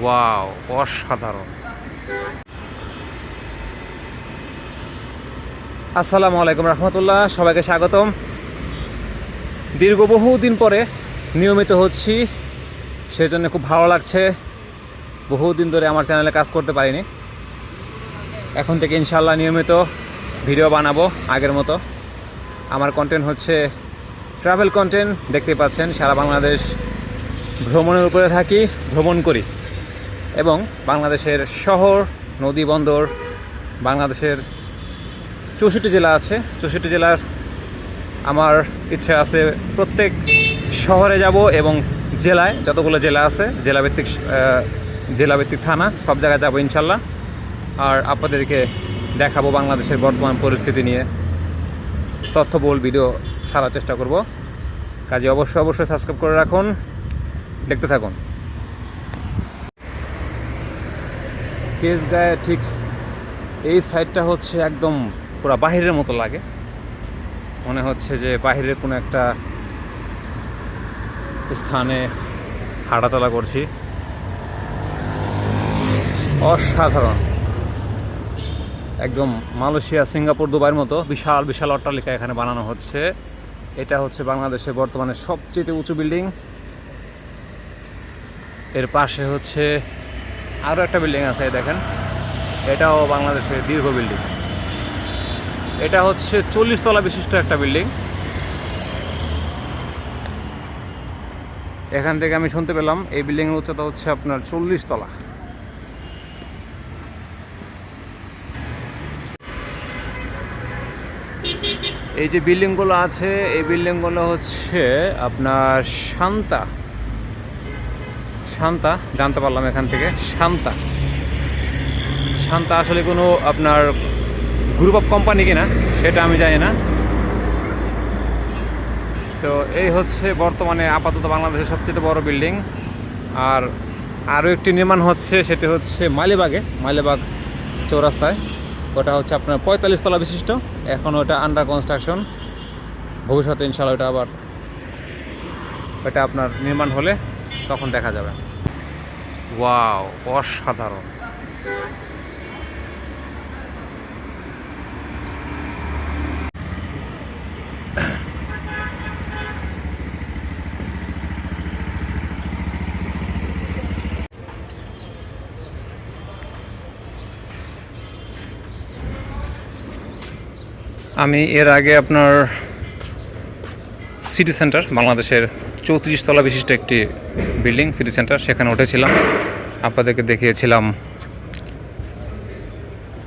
Wow, অসাধারণ। আসসালামু আলাইকুম রহমতুল্লাহ, সবাইকে স্বাগতম। দীর্ঘ বহুদিন পরে নিয়মিত হচ্ছি, সেজন্য খুব ভালো লাগছে। বহুদিন ধরে আমার চ্যানেলে কাজ করতে পারিনি। এখন থেকে ইনশাল্লাহ নিয়মিত ভিডিও বানাবো আগের মতো। আমার কন্টেন্ট হচ্ছে ট্রাভেল কন্টেন্ট দেখতে পাচ্ছেন, সারা বাংলাদেশ ভ্রমণের উপরে থাকি, ভ্রমণ করি। এবং বাংলাদেশের শহর, নদী বন্দর, বাংলাদেশের চৌষট্টি জেলা আছে। চৌষট্টি জেলার আমার ইচ্ছে আছে প্রত্যেক শহরে যাব এবং জেলায়, যতগুলো জেলা আছে, জেলাভিত্তিক জেলাভিত্তিক থানা, সব জায়গায় যাব ইনশাল্লাহ। আর আপনাদেরকে দেখাবো বাংলাদেশের বর্তমান পরিস্থিতি নিয়ে। তথ্যবহুল ভিডিও ছাড়ার চেষ্টা করব। কাজে অবশ্যই অবশ্যই সাবস্ক্রাইব করে রাখুন। দেখতে থাকুন। কেস গায়ে ঠিক এই সাইডটা হচ্ছে একদম পুরো বাহিরের মতো লাগে। মনে হচ্ছে যে বাহিরের কোনো একটা স্থানে হাঁটাচলা করছি। অসাধারণ। একদম মালয়েশিয়া, সিঙ্গাপুর, দুবাইয়ের মতো বিশাল বিশাল অট্টালিকা এখানে বানানো হচ্ছে। এটা হচ্ছে বাংলাদেশের বর্তমানে সবচেয়ে উঁচু বিল্ডিং এর পাশে হচ্ছে আরও একটা বিল্ডিং আছে দেখেন। এটাও বাংলাদেশের দীর্ঘ বিল্ডিং এটা হচ্ছে চল্লিশ তলা বিশিষ্ট একটা বিল্ডিং এখান থেকে আমি শুনতে পেলাম, এই বিল্ডিংয়ের উচ্চতা হচ্ছে আপনার চল্লিশ তলা এই যে বিল্ডিংগুলো আছে, এই বিল্ডিংগুলো হচ্ছে আপনার শান্তা। শান্তা, জানতে পারলাম এখান থেকে, শান্তা। শান্তা আসলে কোনো আপনার গ্রুপ অফ কোম্পানি কিনা, সেটা আমি জানি না। তো এই হচ্ছে বর্তমানে আপাতত বাংলাদেশের সবচেয়ে বড় বিল্ডিং আর আরও একটি নির্মাণ হচ্ছে, সেটি হচ্ছে মালিবাগে, মালিবাগ চৌরাস্তায়। ওটা হচ্ছে আপনার পঁয়তাল্লিশ তলা বিশিষ্ট। এখন ওটা আন্ডার কনস্ট্রাকশন ভবিষ্যতে ইনশাল্লাহ ওটা আবার ওটা আপনার নির্মাণ হলে তখন দেখা যাবে। ওয়াও অসাধারণ। আমি এর আগে আপনার সিটি সেন্টার বাংলাদেশের চৌত্রিশ তলা বিশিষ্ট একটি বিল্ডিং সিটি সেন্টার সেখানে উঠেছিলাম। আপনাদেরকে দেখিয়েছিলাম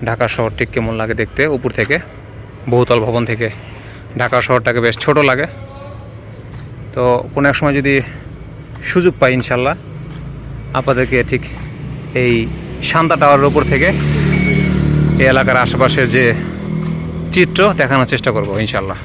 ঢাকা শহরটি কেমন লাগে দেখতে, উপর থেকে, বহুতল ভবন থেকে। ঢাকা শহরটাকে বেশ ছোট লাগে। তো কোনো এক সময় যদি সুযোগ পাই ইনশাল্লাহ, আপনাদেরকে ঠিক এই শান্তা টাওয়ারের উপর থেকে এই এলাকার আশেপাশের যে চিত্র দেখানোর চেষ্টা করব ইনশাল্লাহ।